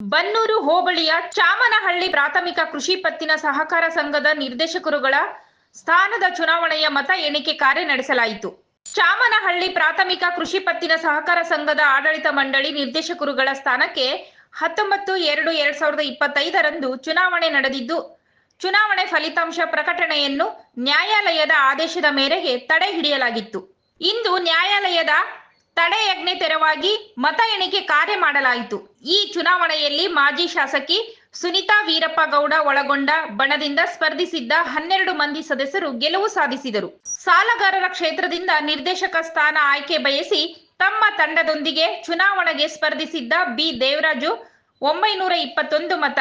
ಬನ್ನೂರು ಹೋಬಳಿಯ ಚಾಮನಹಳ್ಳಿ ಪ್ರಾಥಮಿಕ ಕೃಷಿ ಪತ್ತಿನ ಸಹಕಾರ ಸಂಘದ ನಿರ್ದೇಶಕರುಗಳ ಸ್ಥಾನದ ಚುನಾವಣೆಯ ಮತ ಎಣಿಕೆ ಕಾರ್ಯ ನಡೆಸಲಾಯಿತು. ಚಾಮನಹಳ್ಳಿ ಪ್ರಾಥಮಿಕ ಕೃಷಿ ಪತ್ತಿನ ಸಹಕಾರ ಸಂಘದ ಆಡಳಿತ ಮಂಡಳಿ ನಿರ್ದೇಶಕರುಗಳ ಸ್ಥಾನಕ್ಕೆ ಹತ್ತೊಂಬತ್ತು ಎರಡು ಎರಡ್ ಸಾವಿರದ ಇಪ್ಪತ್ತೈದರಂದು ಚುನಾವಣೆ ನಡೆದಿದ್ದು, ಚುನಾವಣೆ ಫಲಿತಾಂಶ ಪ್ರಕಟಣೆಯನ್ನು ನ್ಯಾಯಾಲಯದ ಆದೇಶದ ಮೇರೆಗೆ ತಡೆ ಹಿಡಿಯಲಾಗಿತ್ತು. ಇಂದು ನ್ಯಾಯಾಲಯದ ತಡೆಯಜ್ಞೆ ತೆರವಾಗಿ ಮತ ಎಣಿಕೆ ಕಾರ್ಯ ಮಾಡಲಾಯಿತು. ಈ ಚುನಾವಣೆಯಲ್ಲಿ ಮಾಜಿ ಶಾಸಕಿ ಸುನಿತಾ ವೀರಪ್ಪ ಗೌಡ ಒಳಗೊಂಡ ಬಣದಿಂದ ಸ್ಪರ್ಧಿಸಿದ್ದ ಹನ್ನೆರಡು ಮಂದಿ ಸದಸ್ಯರು ಗೆಲುವು ಸಾಧಿಸಿದರು. ಸಾಲಗಾರರ ಕ್ಷೇತ್ರದಿಂದ ನಿರ್ದೇಶಕ ಸ್ಥಾನ ಆಯ್ಕೆ ಬಯಸಿ ತಮ್ಮ ತಂಡದೊಂದಿಗೆ ಚುನಾವಣೆಗೆ ಸ್ಪರ್ಧಿಸಿದ್ದ ಬಿ ದೇವರಾಜು, ಒಂಬೈನೂರ ಇಪ್ಪತ್ತೊಂದು ಮತ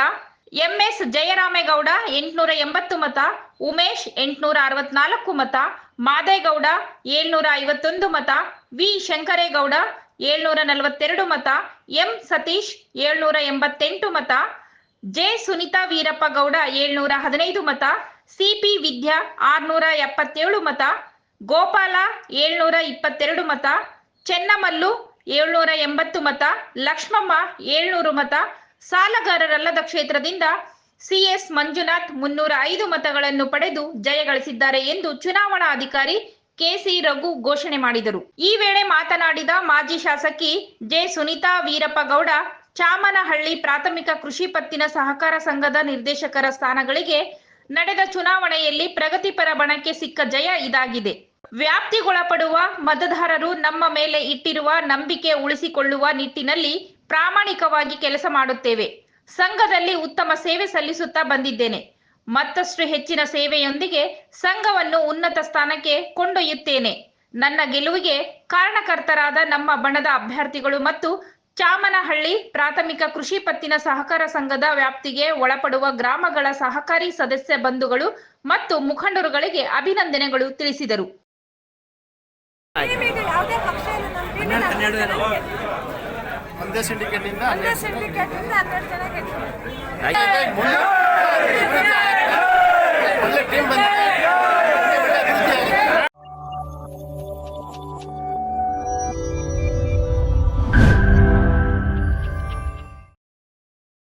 ಎಂಎಸ್ ಜಯರಾಮೇಗೌಡ ಎಂಟುನೂರ ಎಂಬತ್ತು ಮತ, ಉಮೇಶ್ ಎಂಟುನೂರ ಅರವತ್ನಾಲ್ಕು ಮತ, ಮಾದೇಗೌಡ ಏಳ್ನೂರ ಐವತ್ತೊಂದು ಮತ, ವಿ ಶಂಕರೇಗೌಡ ಏಳ್ನೂರ ನಲವತ್ತೆರಡು ಮತ, ಎಂ ಸತೀಶ್ ಏಳ್ನೂರ ಎಂಬತ್ತೆಂಟು ಮತ, ಜೆ ಸುನಿತಾ ವೀರಪ್ಪ ಗೌಡ ಏಳ್ನೂರ ಹದಿನೈದು ಮತ ಸಿಪಿ ವಿದ್ಯಾ ಆರ್ನೂರ ಎಪ್ಪತ್ತೇಳು ಮತ, ಗೋಪಾಲ ಏಳ್ನೂರ ಇಪ್ಪತ್ತೆರಡು ಮತ, ಚೆನ್ನಮಲ್ಲು ಏಳ್ನೂರ ಎಂಬತ್ತು ಮತ, ಲಕ್ಷ್ಮಮ್ಮ ಏಳ್ನೂರು ಮತ ಸಾಲಗಾರರಲ್ಲದ ಕ್ಷೇತ್ರದಿಂದ ಸಿಎಸ್ ಮಂಜುನಾಥ್ ಮುನ್ನೂರ ಐದು ಮತಗಳನ್ನು ಪಡೆದು ಜಯಗಳಿಸಿದ್ದಾರೆ ಎಂದು ಚುನಾವಣಾ ಅಧಿಕಾರಿ ಕೆಸಿ ರಘು ಘೋಷಣೆ ಮಾಡಿದರು. ಈ ವೇಳೆ ಮಾತನಾಡಿದ ಮಾಜಿ ಶಾಸಕಿ ಜೆ ಸುನಿತಾ ವೀರಪ್ಪ ಗೌಡ ಚಾಮನಹಳ್ಳಿ ಪ್ರಾಥಮಿಕ ಕೃಷಿ ಪತ್ತಿನ ಸಹಕಾರ ಸಂಘದ ನಿರ್ದೇಶಕರ ಸ್ಥಾನಗಳಿಗೆ ನಡೆದ ಚುನಾವಣೆಯಲ್ಲಿ ಪ್ರಗತಿಪರ ಬಣಕ್ಕೆ ಸಿಕ್ಕ ಜಯ ಇದಾಗಿದೆ. ವ್ಯಾಪ್ತಿಗೊಳಪಡುವ ಮತದಾರರು ನಮ್ಮ ಮೇಲೆ ಇಟ್ಟಿರುವ ನಂಬಿಕೆ ಉಳಿಸಿಕೊಳ್ಳುವ ನಿಟ್ಟಿನಲ್ಲಿ ಪ್ರಾಮಾಣಿಕವಾಗಿ ಕೆಲಸ ಮಾಡುತ್ತೇವೆ. ಸಂಘದಲ್ಲಿ ಉತ್ತಮ ಸೇವೆ ಸಲ್ಲಿಸುತ್ತಾ ಬಂದಿದ್ದೇನೆ. ಮತ್ತಷ್ಟು ಹೆಚ್ಚಿನ ಸೇವೆಯೊಂದಿಗೆ ಸಂಘವನ್ನು ಉನ್ನತ ಸ್ಥಾನಕ್ಕೆ ಕೊಂಡೊಯ್ಯುತ್ತೇನೆ. ನನ್ನ ಗೆಲುವಿಗೆ ಕಾರಣಕರ್ತರಾದ ನಮ್ಮ ಬಣದ ಅಭ್ಯರ್ಥಿಗಳು ಮತ್ತು ಚಾಮನಹಳ್ಳಿ ಪ್ರಾಥಮಿಕ ಕೃಷಿ ಪತ್ತಿನ ಸಹಕಾರ ಸಂಘದ ವ್ಯಾಪ್ತಿಗೆ ಒಳಪಡುವ ಗ್ರಾಮಗಳ ಸಹಕಾರಿ ಸದಸ್ಯ ಬಂಧುಗಳು ಮತ್ತು ಮುಖಂಡರುಗಳಿಗೆ ಅಭಿನಂದನೆಗಳು ತಿಳಿಸಿದರು. ಒಂದೇ ಸಿಂಡಿಕೇಟ್ ಇಂದ ಒಂದೇ ಸಿಂಡಿಕೇಟ್ ಇಂದ ಹನ್ನೆರಡು ಜನ ಒಳ್ಳೆ ಟೀಮ್ ಬಂದಿದೆ.